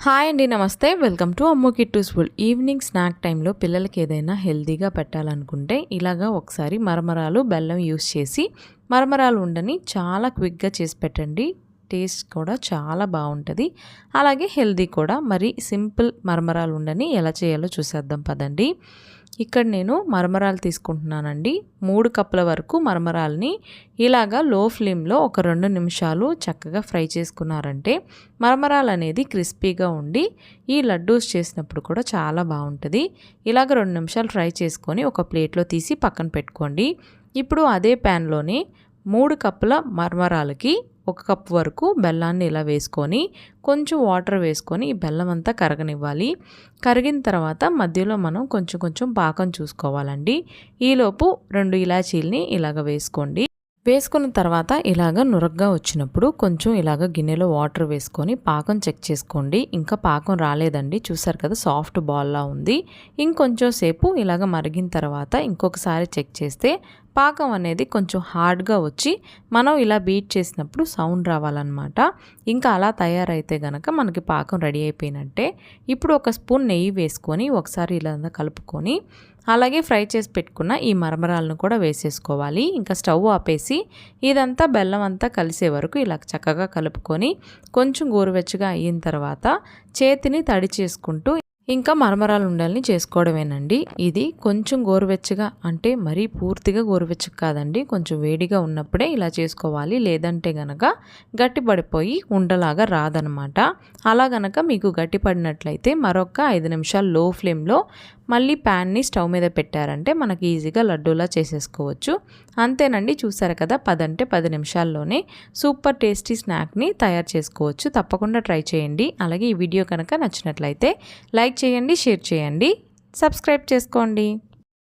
Hi అండి నమస్తే. Welcome to Ammu Kittu school evening snack టైంలో పిల్లలకి ఏదైనా హెల్తీగా పెట్టాలనుకుంటే ఇలాగా ఒకసారి మరమరాలు బెల్లం యూస్ చేసి మరమరాలు ఉండని చాలా క్విక్గా చేసి పెట్టండి. టేస్ట్ కూడా చాలా బాగుంటుంది. అలాగే హెల్తీ కూడా. మరి సింపుల్ మరమరాలు ఉండని ఎలా చేయాలో చూసేద్దాం పదండి. ఇక్కడ నేను మరమరాలు తీసుకుంటున్నానండి. మూడు కప్పుల వరకు మరమరాలని ఇలాగా లో ఫ్లేమ్లో ఒక రెండు నిమిషాలు చక్కగా ఫ్రై చేసుకున్నారంటే మరమరాలు అనేది క్రిస్పీగా ఉండి ఈ లడ్డూస్ చేసినప్పుడు కూడా చాలా బాగుంటుంది. ఇలాగ రెండు నిమిషాలు ఫ్రై చేసుకొని ఒక ప్లేట్లో తీసి పక్కన పెట్టుకోండి. ఇప్పుడు అదే ప్యాన్లోనే మూడు కప్పుల మరమరాలకి ఒక కప్ వరకు బెల్లాన్ని ఇలా వేసుకొని కొంచెం వాటర్ వేసుకొని ఈ బెల్లం అంతా కరగనివ్వాలి. కరిగిన తర్వాత మధ్యలో మనం కొంచెం కొంచెం పాకం చూసుకోవాలండి. ఈలోపు రెండు ఇలాచీల్ని ఇలాగ వేసుకోండి. వేసుకున్న తర్వాత ఇలాగ నురగ్గా వచ్చినప్పుడు కొంచెం ఇలాగ గిన్నెలో వాటర్ వేసుకొని పాకం చెక్ చేసుకోండి. ఇంకా పాకం రాలేదండి. చూసారు కదా సాఫ్ట్ బాల్లా ఉంది. ఇంకొంచెం సేపు ఇలాగ మరిగిన తర్వాత ఇంకొకసారి చెక్ చేస్తే పాకం అనేది కొంచెం హార్డ్గా వచ్చి మనం ఇలా బీట్ చేసినప్పుడు సౌండ్ రావాలన్నమాట. ఇంకా అలా తయారైతే గనక మనకి పాకం రెడీ అయిపోయినట్టే ఇప్పుడు ఒక స్పూన్ నెయ్యి వేసుకొని ఒకసారి ఇలా కలుపుకొని అలాగే ఫ్రై చేసి పెట్టుకున్న ఈ మరమరాలను కూడా వేసేసుకోవాలి. ఇంకా స్టవ్ ఆపేసి ఇదంతా బెల్లం అంతా కలిసే వరకు ఇలా చక్కగా కలుపుకొని కొంచెం గోరువెచ్చగా అయిన తర్వాత చేతిని తడి చేసుకుంటూ ఇంకా మరమరాలు ఉండాలని చేసుకోవడమేనండి. ఇది కొంచెం గోరువెచ్చగా అంటే మరీ పూర్తిగా గోరువెచ్చగా కాదండి. కొంచెం వేడిగా ఉన్నప్పుడే ఇలా చేసుకోవాలి. లేదంటే గనక గట్టిపడిపోయి ఉండలాగా రాదనమాట. అలా గనక మీకు గట్టిపడినట్లయితే మరొక ఐదు నిమిషాలు లో ఫ్లేమ్లో మళ్ళీ ప్యాన్ని స్టవ్ మీద పెట్టారంటే మనకి ఈజీగా లడ్డూలా చేసేసుకోవచ్చు. అంతేనండి చూసారు కదా పదంటే పది నిమిషాల్లోనే సూపర్ టేస్టీ స్నాక్ని తయారు చేసుకోవచ్చు. తప్పకుండా ట్రై చేయండి. అలాగే ఈ వీడియో కనుక నచ్చినట్లయితే లైక్ చేయండి షేర్ చేయండి సబ్స్క్రైబ్ చేసుకోండి.